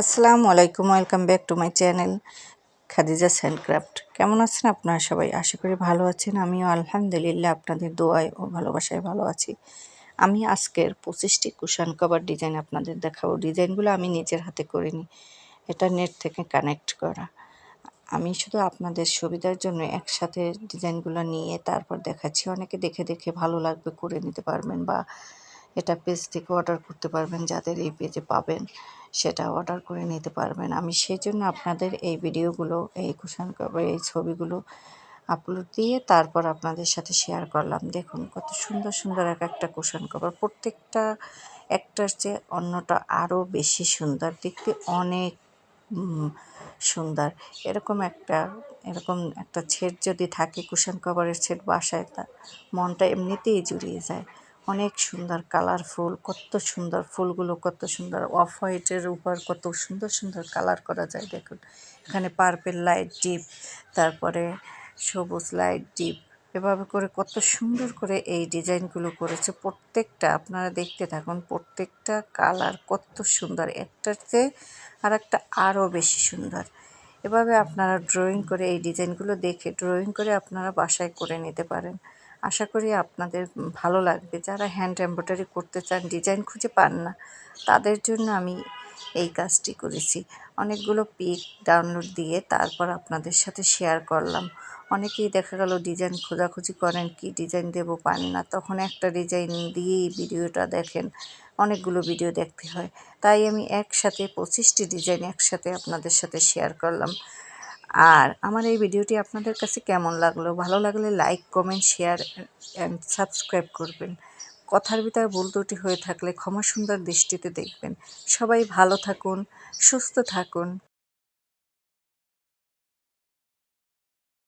আসসালামু আলাইকুম, welcome back to my channel Khadija handcraft কেমন আছেন আপনারা সবাই? আশা করি ভালো আছেন। আমিও আলহামদুলিল্লাহ আপনাদের দোয়ায় ও ভালোবাসায় ভালো আছি। আমি আজকের পঁচিশটি কুশান কভার ডিজাইন আপনাদের দেখাবো। ডিজাইনগুলো আমি নিজের হাতে করিনি। এটা নেট থেকে কানেক্ট করা। আমি শুধু আপনাদের সুবিধার জন্য একসাথে ডিজাইনগুলো নিয়ে তারপর দেখাচ্ছি। অনেকে দেখে দেখে ভালো লাগবে করে নিতে পারবেন বা এটা পেজ থেকে অর্ডার করতে পারবেন, যাদের এই পেজে পাবেন সেটা অর্ডার করে নিতে পারবেন। আমি সেই জন্য আপনাদের এই ভিডিওগুলো, এই কুশন কভার এই ছবিগুলো আপলোড দিয়ে তারপর আপনাদের সাথে শেয়ার করলাম। দেখুন কত সুন্দর সুন্দর এক একটা কুশন কভার প্রত্যেকটা একটার চেয়ে অন্যটা আরও বেশি সুন্দর, দেখতে অনেক সুন্দর। এরকম একটা এরকম একটা ছেট যদি থাকে কুশন কভারের ছেট বাসায়, তা মনটা এমনিতেই জুড়িয়ে যায়। অনেক সুন্দর কালারফুল কত সুন্দর ফুলগুলো, কত সুন্দর অফ হোয়াইটের উপর কত সুন্দর সুন্দর কালার করা যায়, দেখুন। এখানে পার্পেল লাইট ডিপ তারপরে সবুজ লাইট ডিপ এভাবে করে কত সুন্দর করে এই ডিজাইনগুলো করেছে। প্রত্যেকটা, আপনারা দেখতে থাকুন, প্রত্যেকটা কালার কত সুন্দর। একটার চেয়ে আর একটা আরও বেশি সুন্দর। এভাবে আপনারা ড্রয়িং করে এই ডিজাইনগুলো দেখে ড্রয়িং করে আপনারা বাসায় করে নিতে পারেন। আশা করি আপনাদের ভালো লাগবে। যারা হ্যান্ড এমব্রয়ডারি করতে চান ডিজাইন খুঁজে পান না, তাদের জন্য আমি এই কাজটি করেছি। অনেকগুলো পিক ডাউনলোড দিয়ে তারপর আপনাদের সাথে শেয়ার করলাম। অনেকেই দেখা গেল ডিজাইন খোঁজাখুঁজি করেন, কি ডিজাইন দেবো পান না, তখন একটা ডিজাইন দিয়েই ভিডিওটা দেখেন, অনেকগুলো ভিডিও দেখতে হয়। তাই আমি একসাথে পঁচিশটি ডিজাইন একসাথে আপনাদের সাথে শেয়ার করলাম। আর আমার এই ভিডিওটি আপনাদের কাছে কেমন লাগল? ভালো লাগলে like, comment, share and subscribe করবেন। কথার ভিতরে ভুল ত্রুটি হয়ে থাকলে ক্ষমা সুন্দর দৃষ্টিতে দেখবেন। সবাই ভালো থাকুন, সুস্থ থাকুন।